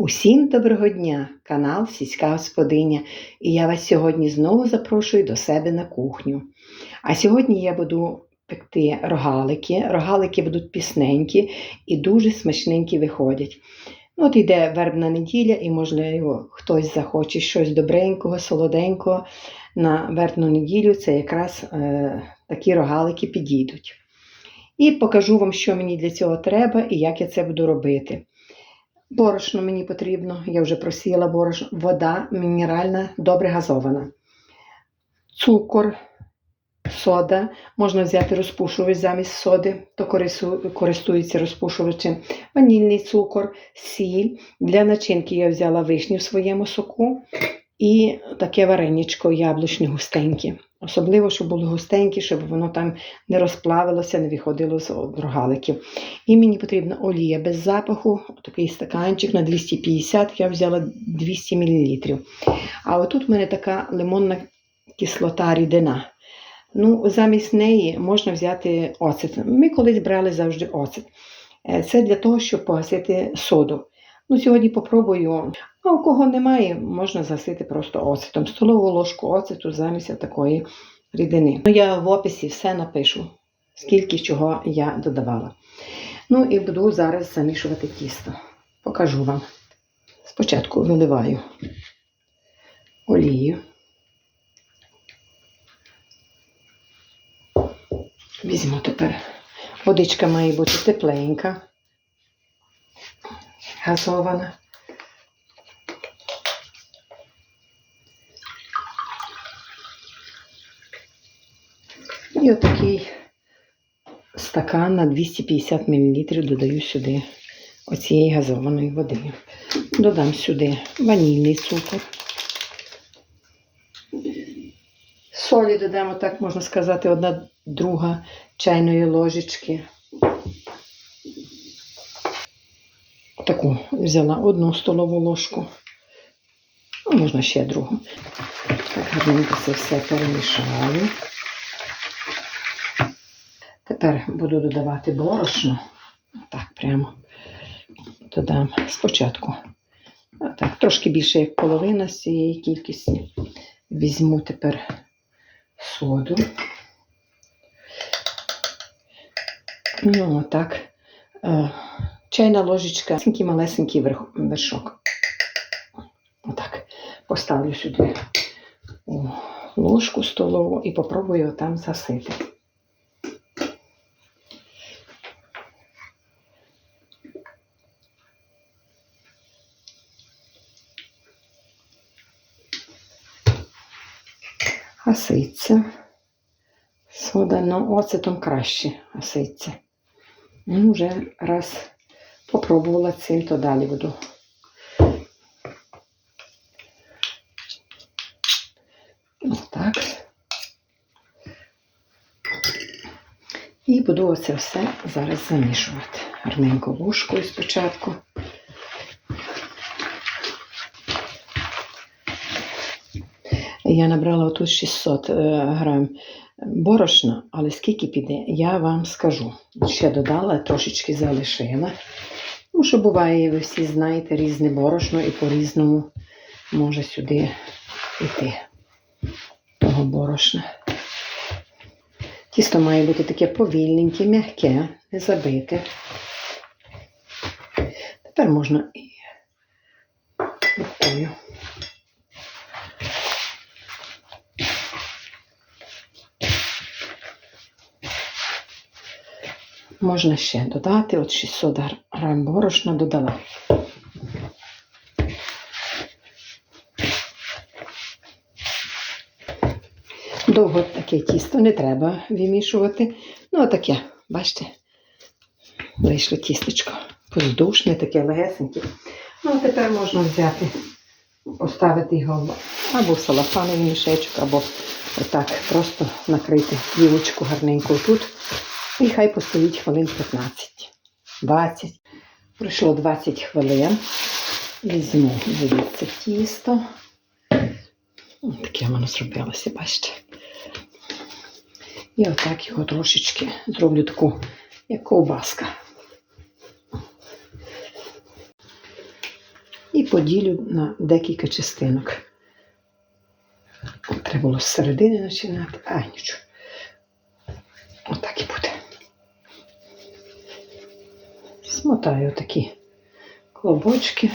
Усім доброго дня, канал Сільська Господиня, і я вас сьогодні знову запрошую до себе на кухню. А сьогодні я буду пекти рогалики. Рогалики будуть пісненькі і дуже смачненькі виходять. Ну, От йде вербна неділя, і, можливо, хтось захоче щось добренького, солоденького на вербну неділю. Це якраз е, такі рогалики підійдуть. І покажу вам, що мені для цього треба і як я це буду робити. Борошно мені потрібно, я вже просіла борошно, вода мінеральна, добре газована. Цукор, сода. Можна взяти розпушувач замість соди, то користується розпушувачем. Ванільний цукор, сіль. Для начинки я взяла вишню в своєму соку і таке вареничко яблучне густеньке. Особливо, щоб було густеньке, щоб воно там не розплавилося, не виходило з рогаликів. І мені потрібна олія без запаху, такий стаканчик на 250, я взяла 200 мл. А отут в мене така лимонна кислота рідина. Ну, замість неї можна взяти оцет. Ми колись брали завжди оцет. Е, Це для того, щоб погасити соду. Ну, сьогодні попробую. А у кого немає, можна засити просто оцетом. Столову ложку оцету замість такої рідини. Ну, я в описі все напишу, скільки чого я додавала. Ну і буду зараз замішувати тісто. Покажу вам. Спочатку виливаю олію. Візьму тепер. Водичка має бути тепленька, газована. І отакий стакан на 250 мл додаю сюди оцієї газованої води. Додам сюди ванільний цукор. Солі додамо, так можна сказати, одна друга чайної ложечки. Таку взяла одну столову ложку. Ну, можна ще другу. Так гарненько це все перемішаю. Тепер буду додавати борошно. Так, прямо додам спочатку. Так, трошки більше як половина з цієї кількості. Візьму тепер соду. Ну, отак. Е, Чайна ложечка, малесенький малесенький вершок. Отак. Поставлю сюди ложку столову і попробую там засити. Гаситься. Сода, ну оцетом краще гаситься. Ну, вже раз попробувала цим, то далі буду. Отак. І буду оце все зараз замішувати. Гарненько ложкою спочатку. Я набрала тут 600 е, грам борошна, але скільки піде, я вам скажу. Ще додала, трошечки залишила. Тому що буває, ви всі знаєте, різне борошно і по-різному може сюди йти того борошна. Тісто має бути таке повільненьке, м'яке, не забите. Тепер можна і рукою. Можна ще додати, от 600 гр- грам борошна додала. Довго таке тісто не треба вимішувати. Ну, отаке, бачите, вийшло тістечко. Воздушне, таке легесеньке. Ну, а тепер можна взяти, поставити його або в салафановий мішечок, або отак просто накрити плівочку гарненько тут. І хай постоїть хвилин 15. 20. Пройшло 20 хвилин. Візьму звідси тісто. Ось Таке воно зробилося, бачите. І отак його трошечки зроблю таку, як ковбаска. і поділю на декілька частинок. Треба було з середини починати, а нічого. Смотаю такі клобочки.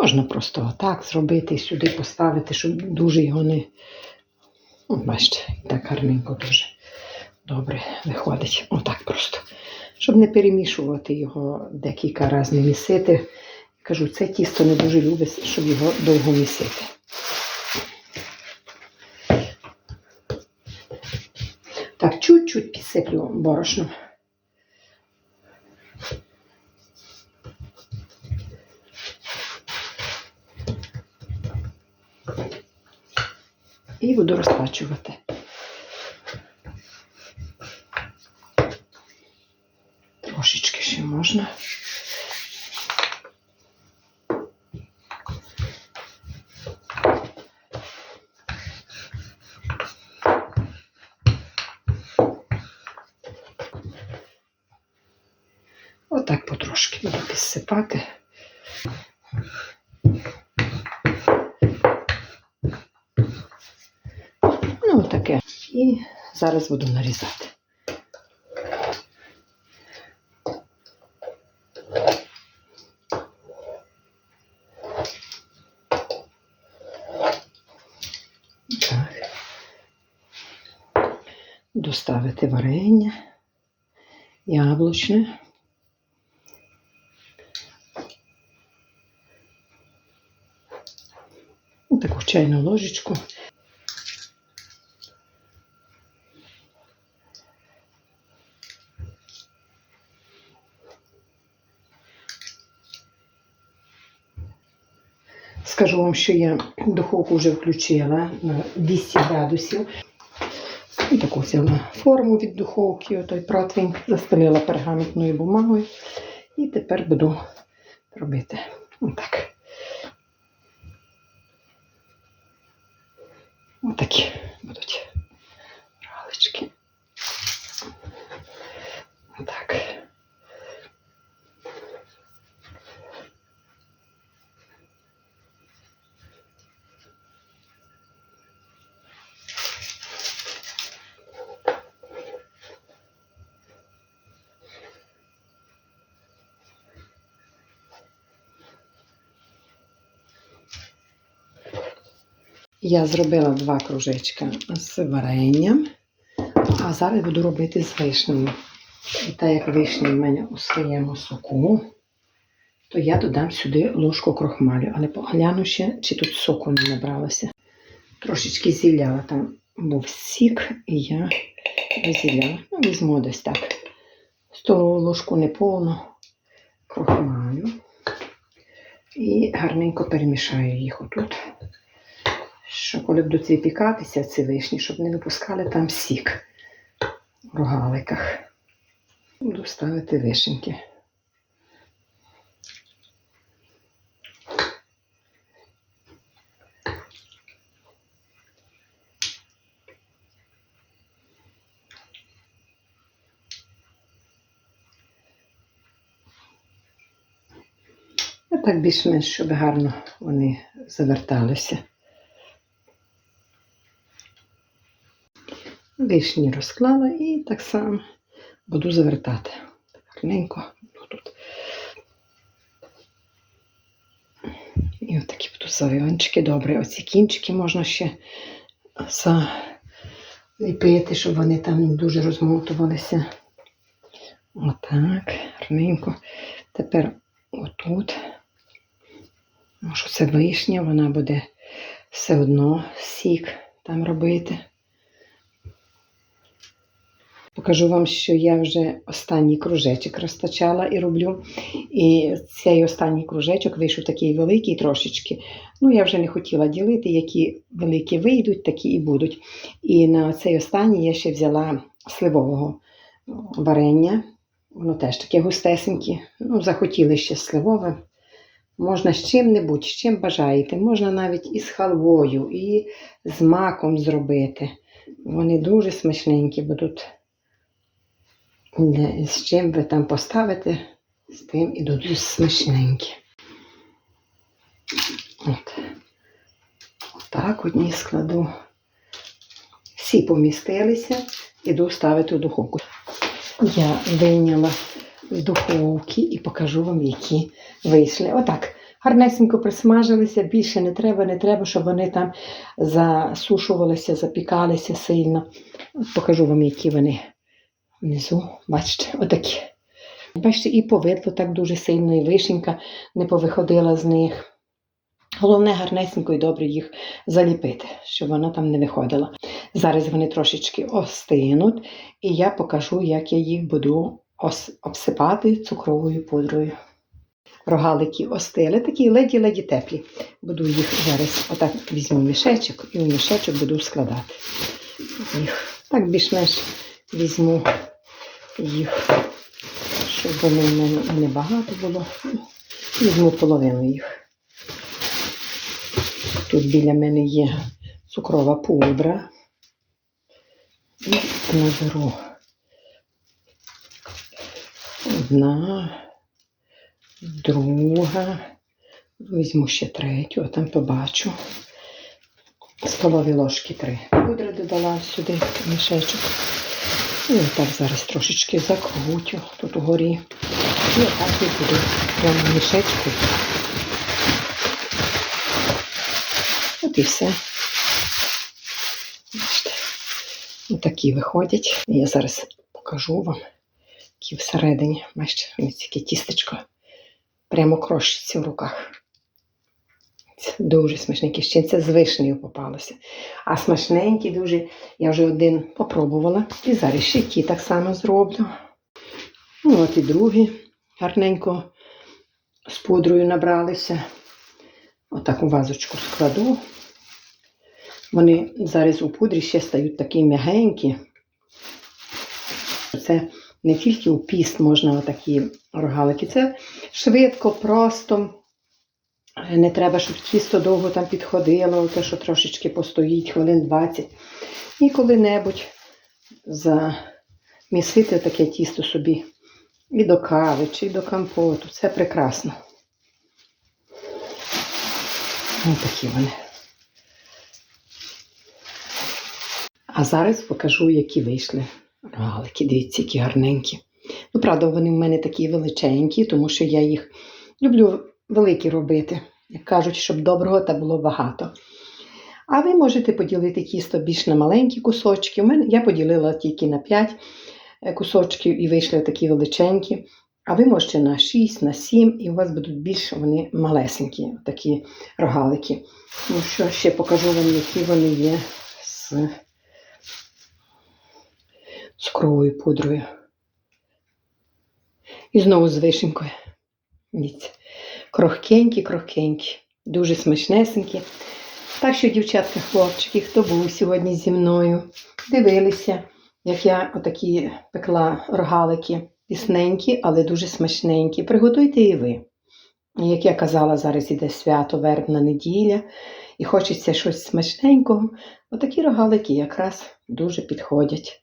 Можна просто отак зробити і сюди поставити, щоб дуже його не. Ну, бачите, так гарненько дуже добре виходить. Отак просто. Щоб не перемішувати його декілька разів місити. Кажу, це тісто не дуже любить, щоб його довго місити. Чуть-чуть підсиплю борошном. І буду розпачувати. Трошечки ще можна. Отак потрошки буду підсипати. Ну, таке. І зараз буду нарізати. Доставити варення яблучне. Ну, Таку чайну ложечку. Скажу вам, що я духовку вже включила на 200 градусів. І таку взяла форму від духовки, отой противень, застелила пергаментною бумагою. І тепер буду робити отак. Отакі будуть ралички. Я зробила два кружечка з варенням, а зараз буду робити з вишнею. І так як вишня в мене у своєму соку, то я додам сюди ложку крохмалю, але погляну ще, чи тут соку не набралося. Трошечки зілляла там був сік, і я розіляла. Ну, візьму десь так. Столову ложку неповну крохмалю. І гарненько перемішаю їх отут що коли будуть випікатися ці вишні, щоб не випускали там сік в рогаликах. Буду ставити вишеньки. А так більш-менш, щоб гарно вони заверталися. Вишні розклала і так само буду завертати. Гарненько тут. І отакі будуть завиванчики. Добре, оці кінчики можна ще заліпити, щоб вони там не дуже розмотувалися. Отак, гарненько. Тепер отут. Може, це вишня, вона буде все одно сік там робити. Покажу вам, що я вже останній кружечок розтачала і роблю. І цей останній кружечок вийшов такий великий трошечки. Ну, я вже не хотіла ділити, які великі вийдуть, такі і будуть. І на цей останній я ще взяла сливового варення. Воно теж таке густесеньке. Ну, захотіли ще сливове. Можна з чим-небудь, з чим бажаєте. Можна навіть і з халвою, і з маком зробити. Вони дуже смачненькі будуть. З чим ви там поставите, з тим і дуже смачненькі. От. Так, одні складу. Всі помістилися, іду ставити в духовку. Я вийняла з духовки і покажу вам, які вийшли. Отак. Гарнесенько присмажилися, більше не треба, не треба, щоб вони там засушувалися, запікалися сильно. Покажу вам, які вони внизу. Бачите, отакі. Бачите, і повидло так дуже сильно, і вишенька не повиходила з них. Головне гарнесенько і добре їх заліпити, щоб воно там не виходило. Зараз вони трошечки остинуть, і я покажу, як я їх буду обсипати цукровою пудрою. Рогалики остили, такі леді-леді теплі. Буду їх зараз отак візьму мішечок і в мішечок буду складати. Їх так більш-менш візьму їх, щоб вони в мене не багато було. Візьму половину їх. Тут біля мене є цукрова пудра. І наберу одна, друга. Візьму ще третю, а там побачу. Столові ложки три. Пудри додала сюди мішечок. І отак зараз трошечки закрутю тут угорі. І отак і буду прямо мішечку. От і все. Бачите, отакі виходять. І Я зараз покажу вам, які всередині. Бачите, ось таке тістечко прямо крошиться в руках. Дуже смачненькі. Ще це з вишнею попалося. А смачненькі дуже. Я вже один попробувала. І зараз ще ті так само зроблю. Ну, от і другі гарненько з пудрою набралися. Отак у вазочку складу. Вони зараз у пудрі ще стають такі м'ягенькі. Це не тільки у піст можна отакі рогалики. Це швидко, просто. Не треба, щоб тісто довго там підходило, те, що трошечки постоїть, хвилин 20. І коли-небудь замісити таке тісто собі і до кави, чи до компоту. Це прекрасно. Ось такі вони. А зараз покажу, які вийшли рогалики. Дивіться, які гарненькі. Ну, правда, вони в мене такі величенькі, тому що я їх люблю великі робити. Як кажуть, щоб доброго та було багато. А ви можете поділити тісто більш на маленькі кусочки. У мене я поділила тільки на 5 кусочків і вийшли такі величенькі. А ви можете на 6, на 7, і у вас будуть більш вони малесенькі, такі рогалики. Ну що, ще покажу вам, які вони є з цукровою пудрою. І знову з вишенькою. Дивіться. Крохкенькі, крохкенькі, дуже смачнесенькі. Так що, дівчатка, хлопчики, хто був сьогодні зі мною, дивилися, як я отакі пекла рогалики пісненькі, але дуже смачненькі. Приготуйте і ви. Як я казала, зараз іде свято, вербна неділя, і хочеться щось смачненького. Отакі рогалики якраз дуже підходять.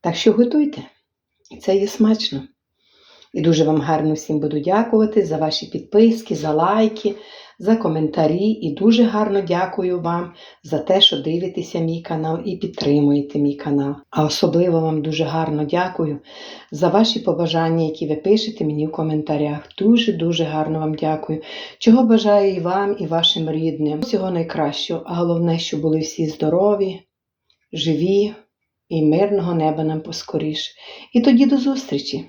Так що готуйте, і це є смачно. І дуже вам гарно всім буду дякувати за ваші підписки, за лайки, за коментарі. І дуже гарно дякую вам за те, що дивитеся мій канал і підтримуєте мій канал. А особливо вам дуже гарно дякую за ваші побажання, які ви пишете мені в коментарях. Дуже-дуже гарно вам дякую. Чого бажаю і вам, і вашим рідним. Всього найкращого, а головне, щоб були всі здорові, живі і мирного неба нам поскоріше. І тоді до зустрічі!